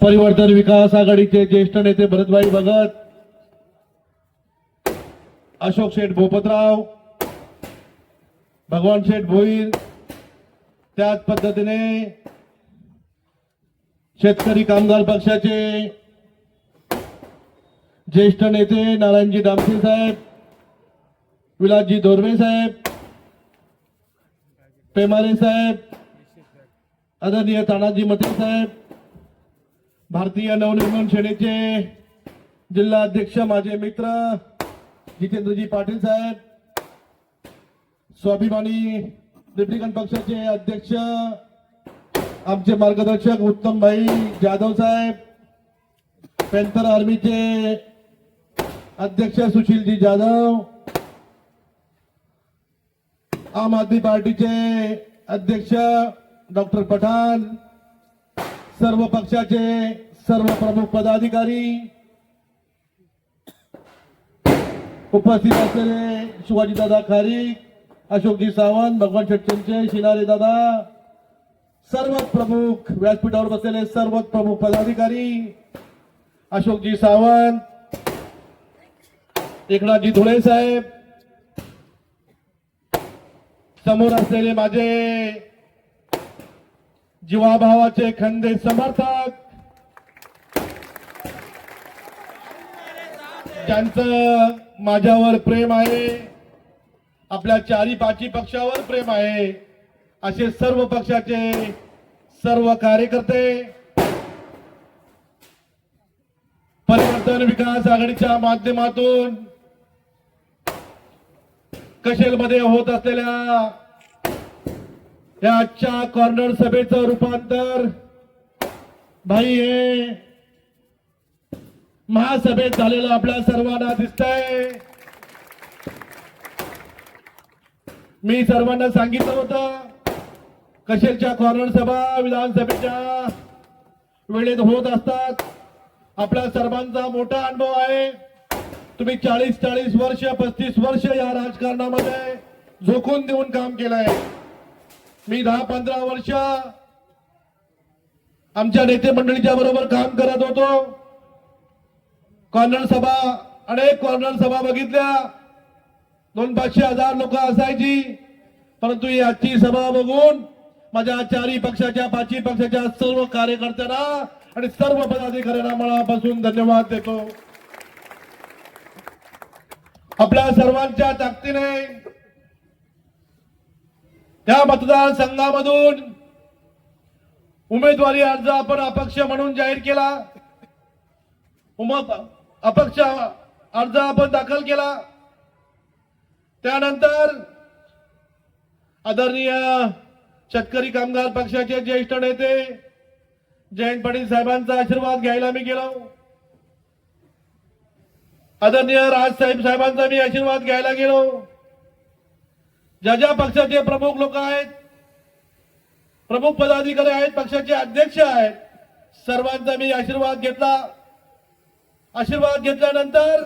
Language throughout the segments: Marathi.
परिवर्तन विकास आघाडीचे ज्येष्ठ नेते भरतभाई भगत अशोक शेठ भोपतराव भगवान शेठ भोईर त्याच पद्धतीने शेतकरी कामगार पक्षाचे ज्येष्ठ नेते नारायणजी दामसे साहेब विलासजी धोरवे साहेब पेमारे साहेब आदरणीय तानाजी मते साहेब भारतीय नवनिर्माण सेनेचे जिल्हा अध्यक्ष माझे मित्र जितेंद्रजी पाटील साहेब स्वाभिमानी रिपब्लिकन पक्षाचे अध्यक्ष आमचे मार्गदर्शक उत्तमभाई जाधव साहेब पॅन्थर आर्मीचे अध्यक्ष सुशीलजी जाधव आम आदमी पार्टीचे अध्यक्ष डॉक्टर पठाण सर्व पक्षाचे सर्व प्रमुख पदाधिकारी उपस्थित असलेले शिवाजीदादा खारीक अशोकजी सावंत भगवान शेट्टींचे शिलारे दादा सर्व प्रमुख व्यासपीठावर बसलेले सर्व प्रमुख पदाधिकारी अशोकजी सावंत एकनाथजी धुळे साहेब समोर असलेले माझे जीवाभावाचे खंदे समर्थक. ज्यांचं माझ्यावर प्रेम आहे आपल्या चारी पाची पक्षावर प्रेम आहे असे सर्व पक्षाचे सर्व कार्यकर्ते परिवर्तन विकास आघाडीच्या माध्यमातून कशेलमध्ये होत असलेल्या या आजच्या कॉर्नर सभेचं रूपांतर भाई हे महासभेत झालेलं आपल्या सर्वांना दिसतंय. मी सर्वांना सांगितलं होतं कशेलच्या कॉर्नर सभा विधानसभेच्या वेळेत होत असतात. आपल्या सर्वांचा मोठा अनुभव आहे. तुम्ही चाळीस चाळीस वर्ष पस्तीस वर्ष या राजकारणामध्ये झोकून देऊन काम केलंय. मी दहा पंधरा वर्ष आमच्या नेते मंडळीच्या बरोबर काम करत होतो. कॉर्नर सभा अनेक कॉर्नर सभा बघितल्या. दोन पाचशे हजार लोक असायची. परंतु ही आजची सभा बघून माझ्या चारही पक्षाच्या पाचही पक्षाच्या सर्व कार्यकर्त्यांना आणि सर्व पदाधिकाऱ्यांना मनापासून धन्यवाद देतो. आपल्या सर्वांच्या ताकदीने त्या मतदारसंघामधून उमेदवारी अर्ज आपण अपक्ष म्हणून जाहीर केला. अपक्ष अर्ज आपण दाखल केला. त्यानंतर आदरणीय शेतकरी कामगार पक्षाचे ज्येष्ठ नेते जयंत पाटील साहेबांचा आशीर्वाद घ्यायला मी गेलो. आदरणीय राजसाहेब साहेबांचा मी आशीर्वाद घ्यायला गेलो. ज्या ज्या पक्षाचे प्रमुख लोक आहेत प्रमुख पदाधिकारी आहेत पक्षाचे अध्यक्ष आहेत सर्वांचा मी आशीर्वाद घेतला. आशीर्वाद घेतल्यानंतर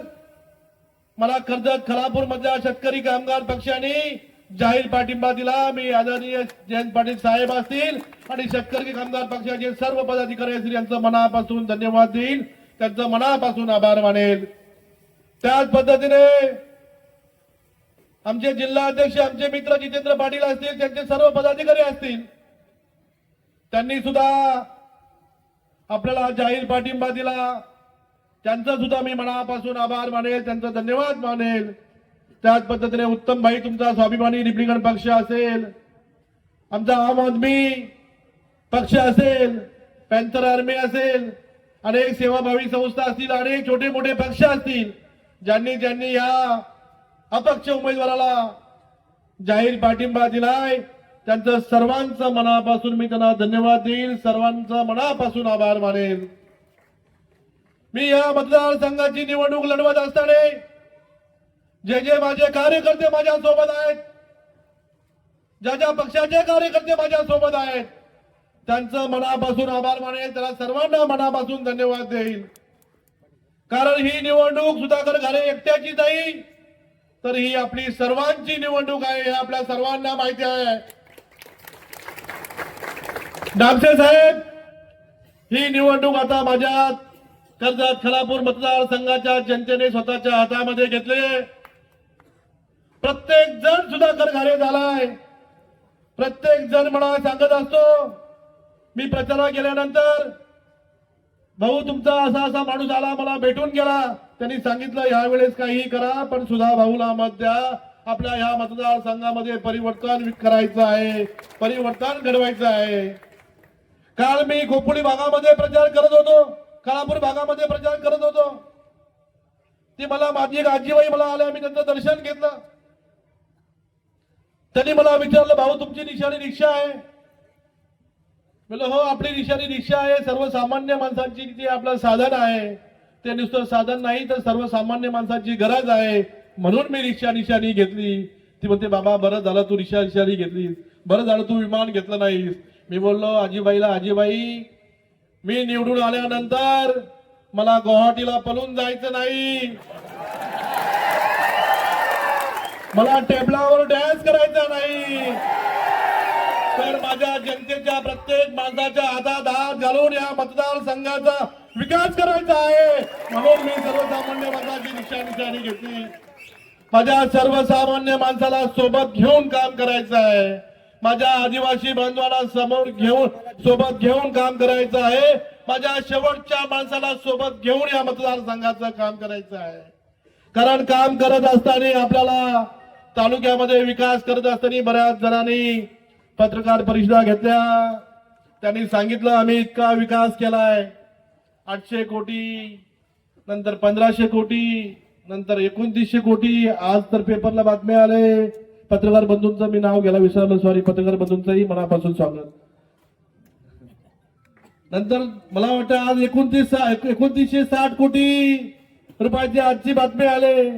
मला कर्जत खलापूर मधल्या शेतकरी कामगार पक्षाने जाहीर पाठिंबा दिला. मी आदरणीय जयंत पाटील साहेब असतील आणि शेतकरी कामगार पक्षाचे सर्व पदाधिकारी असतील यांचं मनापासून धन्यवाद देईल. त्यांचं मनापासून आभार मानेल. त्याच पद्धतीने आमचे जिल्हा अध्यक्ष आमचे मित्र जितेंद्र पाटील असतील त्यांचे सर्व पदाधिकारी असतील त्यांनी सुद्धा आपल्याला जाहीर पाठिंबा दिला. त्यांचा सुद्धा मी मनापासून आभार मानेल त्यांचा धन्यवाद मानेल. त्याच पद्धतीने उत्तम भाई तुमचा स्वाभिमानी रिपब्लिकन पक्ष असेल आमचा आम आदमी पक्ष असेल पॅन्थर आर्मी असेल अनेक सेवाभावी संस्था असतील अनेक छोटे मोठे पक्ष असतील ज्यांनी ज्यांनी या अपक्ष उमेदवाराला जाहीर पाठिंबा दिलाय. त्यांचं सर्वांचं मनापासून मी त्यांना धन्यवाद देईल. सर्वांचा मनापासून आभार मानेल मी या मतदारसंघाची निवडणूक लढवत असताना जे जे माझे कार्यकर्ते माझ्या सोबत आहेत ज्या ज्या पक्षाचे कार्यकर्ते माझ्या सोबत आहेत त्यांचं मनापासून आभार मानेल त्याला सर्वांना मनापासून धन्यवाद देईल कारण ही निवडणूक सुधाकर घाले एकट्याची नाही तर ही आपली सर्वांची निवडणूक आहे हे आपल्या सर्वांना माहिती आहे. डामसे साहेब ही निवडणूक आता माझ्या कर्जात खलापूर मतदारसंघाच्या जनतेने स्वतःच्या हातामध्ये घेतले. प्रत्येक जण सुधाकर घाले झालाय. प्रत्येक जण मला सांगत असतो मी प्रचारा गेल्यानंतर भाऊ तुमचा असा असा माणूस आला मला भेटून गेला. त्यांनी सांगितलं यावेळेस काही करा पण सुधा भाऊला मत द्या. आपल्या या मतदारसंघामध्ये परिवर्तन करायचं आहे. परिवर्तन घडवायचं आहे. काल मी खोपोली भागामध्ये प्रचार करत होतो. काळापूर भागामध्ये प्रचार करत होतो. ती मला माझी एक आजीबाई मला आल्या मी त्यांचं दर्शन घेतलं. त्यांनी मला विचारलं भाऊ तुमची निशाणी रिक्षा आहे. म्हणलं हो आपली निशाणी रिक्षा आहे. सर्वसामान्य माणसांची ती आपलं साधन आहे. ते नुसतं साधन नाही तर सर्वसामान्य माणसाची गरज आहे. म्हणून मी रिक्षा निशाणी घेतली. ती म्हणते बाबा बरं झालं तू रिक्षा निशाणी घेतलीस. बरं झालं तू विमान घेतलं नाहीस. मी बोललो आजीबाईला आजीबाई मी निवडून आल्यानंतर मला गुवाहाटीला पळून जायचं नाही. मला टेबलावर डॅन्स करायचा नाही. तर माझ्या जनतेच्या प्रत्येक माणसाच्या हातात हात घालून या मतदारसंघाचा विकास करायचा आहे. म्हणून मी सर्वसामान्य माणसाची दिशा निशाणी घेतली. माझ्या सर्वसामान्य माणसाला सोबत घेऊन काम करायचं आहे. माझ्या आदिवासी बांधवाला समोर घेऊन सोबत घेऊन काम करायचं आहे. माझ्या शेवटच्या माणसाला सोबत घेऊन या मतदारसंघाचं काम करायचं आहे. कारण काम करत असताना आपल्याला तालुक्यामध्ये विकास करत असताना बऱ्याच जणांनी पत्रकार परिषदा घेतल्या. त्यांनी सांगितलं आम्ही इतका विकास केलाय. आठशे कोटी नंतर पंधराशे कोटी नंतर एकोणतीसशे कोटी. आज तर पेपरला बातम्या आले. पत्रकार बंधूंचं मी नाव घ्यायला विसरलो. सॉरी पत्रकार बंधूंचंही मनापासून स्वागत. नंतर मला वाटतं आज एकोणतीस एकोणतीसशे साठ कोटी रुपयाची आजची बातमी आले.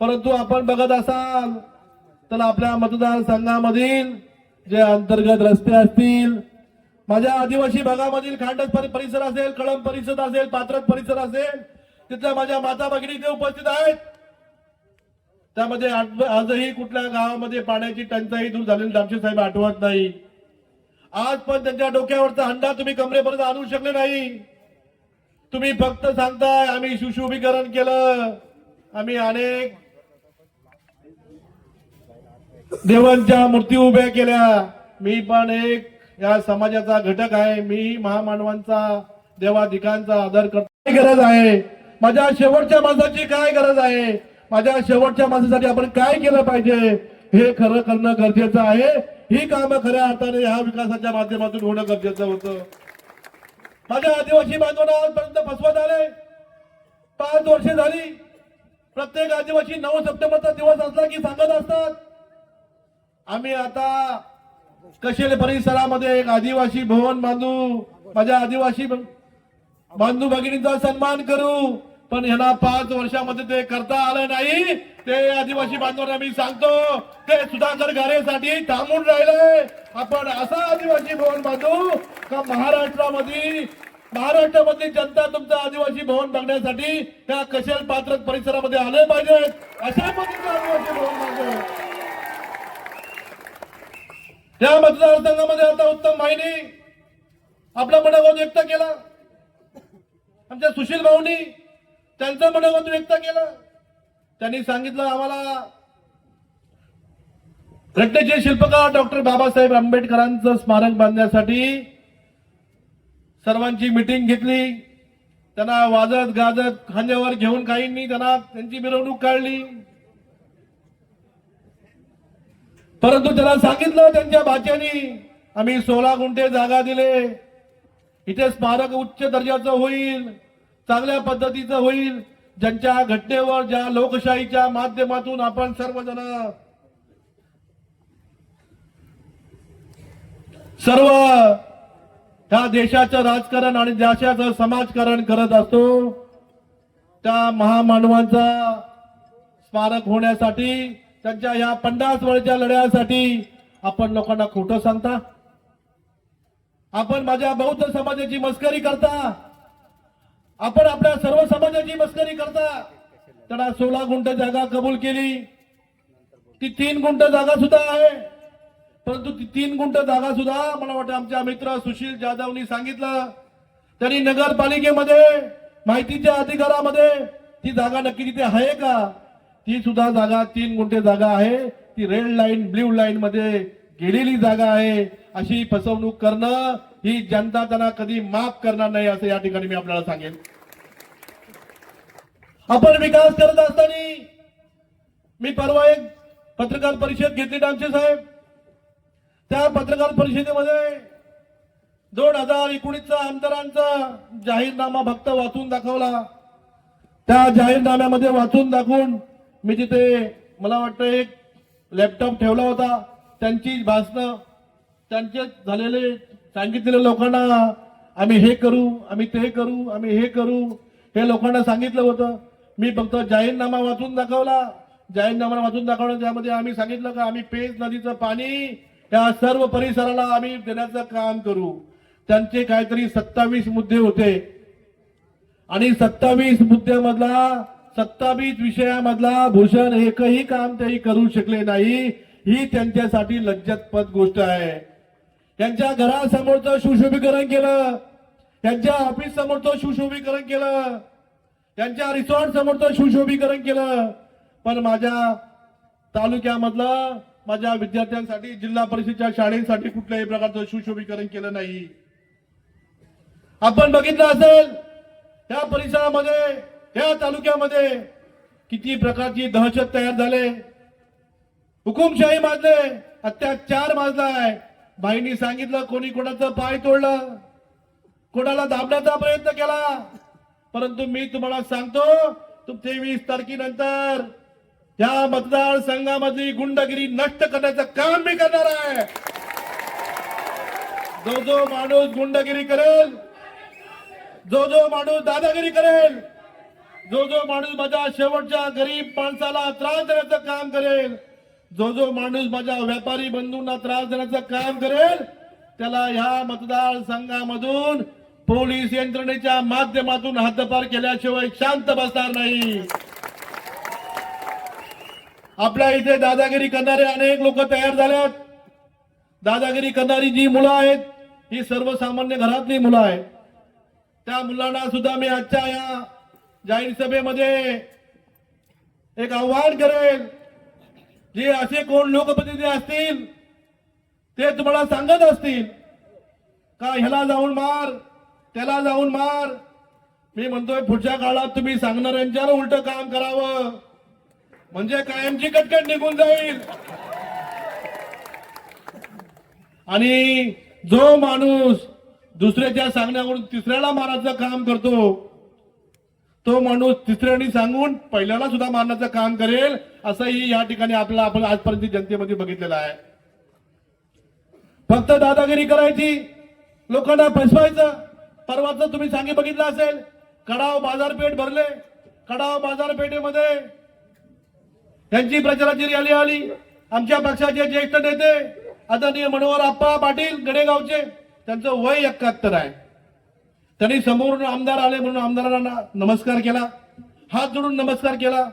परंतु आपण बघत असाल तर आपल्या मतदारसंघामधील जे अंतर्गत रस्ते असतील माझ्या आदिवासी भागामधील खांडस परिसर असेल कळम परिसर असेल पात्रत परिसर असेल तिथल्या माझ्या माता भगिनी इथे उपस्थित आहेत. त्यामध्ये आजही कुठल्या गावामध्ये पाण्याची टंचाई दूर झालेली दामशे साहेब आठवत नाही. आज पण त्यांच्या डोक्यावरचा हंडा तुम्ही कमरेपर्यंत आणू शकले नाही. तुम्ही फक्त सांगताय आम्ही सुशोभीकरण केलं. आम्ही अनेक देवांच्या मूर्ती उभ्या केल्या. मी पण एक या समाजाचा घटक आहे. मी महामानवांचा देवाधिकांचा आदर करतो. गरज आहे? माझ्या शेवटच्या माणसाची काय गरज आहे? माझ्या शेवटच्या माणसासाठी आपण काय केलं पाहिजे? हे खरं करणं गरजेचं आहे. ही कामं खऱ्या अर्थाने ह्या विकासाच्या माध्यमातून होणं गरजेचं होतं. माझ्या आदिवासी बांधवांना आजपर्यंत फसवत आले. पाच वर्षे झाली. प्रत्येक आदिवासी नऊ सप्टेंबरचा दिवस असला की सांगत असतात आम्ही आता कशेल परिसरामध्ये एक आदिवासी भवन बांधू? माझ्या आदिवासी बांधू भगिनींचा सन्मान करू. पण ह्यांना पाच वर्षामध्ये ते करता आलं नाही. ते आदिवासी बांधवांना मी सांगतो ते सुधाकर गारेसाठी थांबून राहिले आपण असा आदिवासी भवन बांधू का महाराष्ट्रामध्ये महाराष्ट्रामध्ये जनता तुमचं आदिवासी भवन बघण्यासाठी त्या कशेल पात्र परिसरामध्ये आले पाहिजेत? अशा पद्धतीचं आदिवासी भवन बांधू त्या मतदारसंघामध्ये आता उत्तम माहिनी आपला मनोगत व्यक्त केला. आमच्या सुशील भाऊनी त्यांचं मनोगत व्यक्त केलं. त्यांनी सांगितलं आम्हाला घटनेचे शिल्पकार डॉक्टर बाबासाहेब आंबेडकरांचं स्मारक बांधण्यासाठी सर्वांची मिटिंग घेतली. त्यांना वाजत गाजत खांद्यावर घेऊन काहींनी त्यांना त्यांची मिरवणूक काढली. परंतु त्याला सांगितलं त्यांच्या भाच्यानी आम्ही सोळा गुंठे जागा दिले. इथे स्मारक उच्च दर्जाचं होईल चांगल्या पद्धतीचं होईल. ज्यांच्या घटनेवर ज्या लोकशाहीच्या माध्यमातून आपण सर्वजण सर्व त्या देशाचं राजकारण आणि देशाचं समाजकारण करत असतो त्या महामानवांचा स्मारक होण्यासाठी त्यांच्या या पन्नास वर्षाच्या लढ्यासाठी आपण लोकांना खोटं सांगता? आपण माझ्या बौद्ध समाजाची मस्करी करता? आपण आपल्या सर्व समाजाची मस्करी करता? त्यांना सोळा गुंठ जागा कबूल केली. ती तीन गुंठ जागा सुद्धा आहे. परंतु ती तीन गुंठ जागा सुद्धा मला वाटतं आमच्या मित्र सुशील जाधवनी सांगितलं. त्यांनी नगरपालिकेमध्ये माहितीच्या अधिकारामध्ये ती जागा नक्की तिथे आहे का? ती सुद्धा जागा तीन गुंठे जागा आहे. ती रेड लाईन ब्ल्यू लाईन मध्ये गेलेली जागा आहे. अशी फसवणूक करणं ही जनता त्यांना कधी माफ करणार नाही असं या ठिकाणी मी आपल्याला सांगेन. आपण विकास करत असताना मी परवा एक पत्रकार परिषद घेतली डामचे साहेब. त्या पत्रकार परिषदेमध्ये दोन हजार एकोणीसचा आमदारांचा जाहीरनामा फक्त वाचून दाखवला. त्या जाहीरनाम्यामध्ये वाचून दाखवून मी तिथे मला वाटतं एक लॅपटॉप ठेवला होता. त्यांची भाषणं त्यांचे झालेले सांगितलेले लोकांना आम्ही हे करू आम्ही ते करू आम्ही हे करू हे लोकांना सांगितलं होतं. मी फक्त जाहीरनामा वाचून दाखवला. जाहीरनामा वाचून दाखवलं त्यामध्ये आम्ही सांगितलं का आम्ही पेज नदीचं पाणी या सर्व परिसराला आम्ही देण्याचं काम करू. त्यांचे काहीतरी सत्तावीस मुद्दे होते. आणि सत्तावीस मुद्द्यामधला सत्तावीस विषयामधला भूषण एकही काम तेही करू शकले नाही ही त्यांच्यासाठी लज्जतपद गोष्ट आहे. त्यांच्या घरासमोरचं सुशोभीकरण केलं त्यांच्या ऑफिस समोरचं सुशोभीकरण केलं त्यांच्या रिसॉर्ट समोरचं सुशोभीकरण केलं. पण माझ्या तालुक्यामधलं माझ्या विद्यार्थ्यांसाठी जिल्हा परिषदच्या शाळेसाठी कुठल्याही प्रकारचं सुशोभीकरण केलं नाही. आपण बघितलं असेल या परिसरामध्ये या तालुक्यामध्ये किती प्रकारची दहशत तयार झाले? हुकुमशाही माजले अत्याचार माजलाय. बाईंनी सांगितलं कोणी कोणाचं पाय तोडलं? कोणाला दाबण्याचा प्रयत्न केला? परंतु मी तुम्हाला सांगतो तुमचे तेवीस तारखेनंतर या मतदारसंघामधली गुंडगिरी नष्ट करण्याचं काम मी करणार आहे. जो जो माणूस गुंडगिरी करेल जो जो माणूस दादागिरी करेल जो जो माणूस माझ्या शेवटच्या गरीब माणसाला त्रास देण्याचं काम करेल जो जो माणूस माझ्या व्यापारी बंधूंना त्रास देण्याचं काम करेल त्याला ह्या मतदारसंघामधून पोलीस यंत्रणेच्या माध्यमातून हद्दपार केल्याशिवाय शांत बसणार नाही. आपल्या इथे दादागिरी करणारे अनेक लोक तयार झाल्यात दादागिरी करणारी जी मुलं आहेत ही सर्वसामान्य घरातली मुलं आहेत. त्या मुलांना सुद्धा मी आजच्या या जाहीर सभेमध्ये एक आव्हान करेल जे असे कोण लोकप्रतिनिधी असतील ते तुम्हाला सांगत असतील का ह्याला जाऊन मार त्याला जाऊन मार? मी म्हणतोय पुढच्या काळात तुम्ही सांगणाऱ्यांच्यावर उलट काम करावं. म्हणजे कायमची कटकट निघून जाईल. आणि जो माणूस दुसऱ्याच्या सांगण्यावरून तिसऱ्याला मारायचं काम करतो तो माणूस तिसऱ्याने सांगून पहिल्याला सुद्धा मारण्याचं काम करेल असंही या ठिकाणी आपल्याला आपण आजपर्यंत जनतेमध्ये बघितलेलं आहे. फक्त दादागिरी करायची लोकांना फसवायचं परवाचं तुम्ही सांगे बघितलं असेल कडाव बाजारपेठ भरले कडाव बाजारपेठेमध्ये त्यांची प्रचाराची रॅली आली आमच्या पक्षाचे ज्येष्ठ नेते आदरणीय मनोहर आप्पा पाटील गडेगावचे त्यांचं वय एकाहत्तर आहे. त्यांनी समोरून आमदार आले म्हणून आमदारांना नमस्कार केला. हात जोडून नमस्कार केला.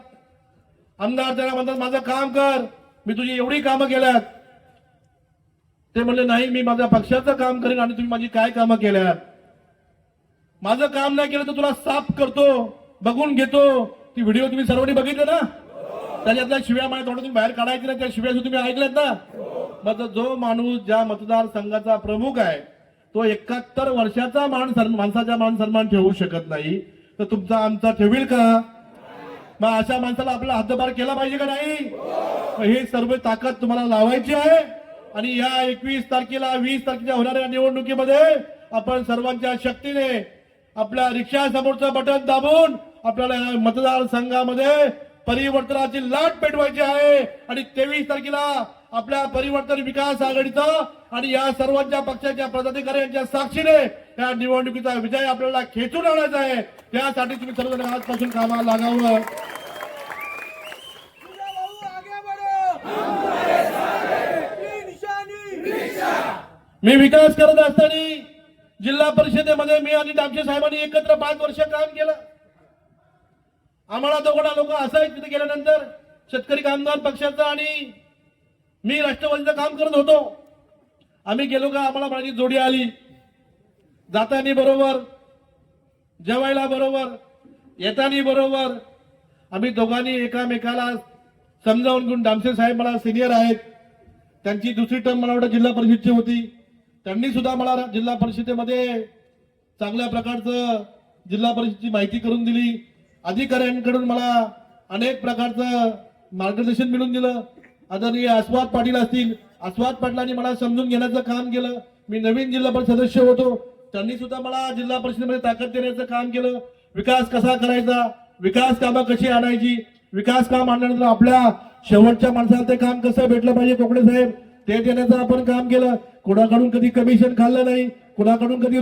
आमदार त्यांना म्हणतात माझं काम कर. मी तुझी एवढी कामं केल्यात. ते म्हणले नाही मी माझ्या पक्षाचं काम करेन आणि तुम्ही माझी काय कामं केल्यात? माझं काम नाही केलं तर तुला साफ करतो बघून घेतो. ती व्हिडिओ तुम्ही सर्वांनी बघितले ना? त्याच्यातल्या शिव्या माझ्या तोंडातून बाहेर काढायची ना त्या शिव्या सुद्धा तुम्ही ऐकल्यात ना? मग जो माणूस ज्या मतदारसंघाचा प्रमुख आहे तो एकाहत्तर वर्षाचा मान सन्मान- माणसाचा मान सन्मान ठेवू शकत नाही. तर तुमचा आमचा ठेवील का? मग अशा माणसाला आपला हद्दपार केला पाहिजे का नाही? हे सर्व ताकद तुम्हाला लावायची आहे. आणि या एकवीस तारखेला वीस तारखेच्या होणाऱ्या निवडणुकीमध्ये आपण सर्वांच्या शक्तीने आपल्या रिक्षा समोरचं बटन दाबून आपल्याला या मतदारसंघामध्ये परिवर्तनाची लाट पेटवायची आहे. आणि तेवीस तारखेला आपल्या परिवर्तन विकास आघाडीचं आणि या सर्वांच्या पक्षाच्या पदाधिकाऱ्यांच्या साक्षीने या निवडणुकीचा विजय आपल्याला खेचून आणायचा आहे. त्यासाठी तुम्ही सर्वजण आजपासून कामाला लागावं. मी विकास करत असताना जिल्हा परिषदेमध्ये मी आणि डामशे साहेबांनी एकत्र पाच वर्ष काम केलं. आम्हाला दोघा लोक असायच तिथे गेल्यानंतर शेतकरी कामगार पक्षाचं आणि मी राष्ट्रवादीचं काम करत होतो. आम्ही गेलो का? आम्हाला माझी जोडी आली. जातानी बरोबर जेवायला बरोबर येतानी बरोबर. आम्ही दोघांनी एकामेकाला समजावून घेऊन डामसे साहेब मला सिनियर आहेत. त्यांची दुसरी टर्म मला वाटतं जिल्हा परिषदची होती. त्यांनी सुद्धा मला जिल्हा परिषदेमध्ये चांगल्या प्रकारचं जिल्हा परिषदची माहिती करून दिली. अधिकाऱ्यांकडून मला अनेक प्रकारचं मार्गदर्शन मिळून दिलं. आदरणीय आस्वाद पाटील असतील आस्वाद पाटलांनी मला समजून घेण्याचं काम केलं. मी नवीन जिल्हा परिषद सदस्य होतो. त्यांनी सुद्धा मला जिल्हा परिषदेमध्ये ताकद देण्याचं काम केलं. विकास कसा करायचा? विकास कामं कशी आणायची? विकास काम आणल्यानंतर आपल्या शेवटच्या माणसाला ते काम कसं भेटलं पाहिजे कोकडे साहेब? ते देण्याचं आपण काम केलं. कोणाकडून कधी कमिशन खाल्लं नाही? कोणाकडून कधी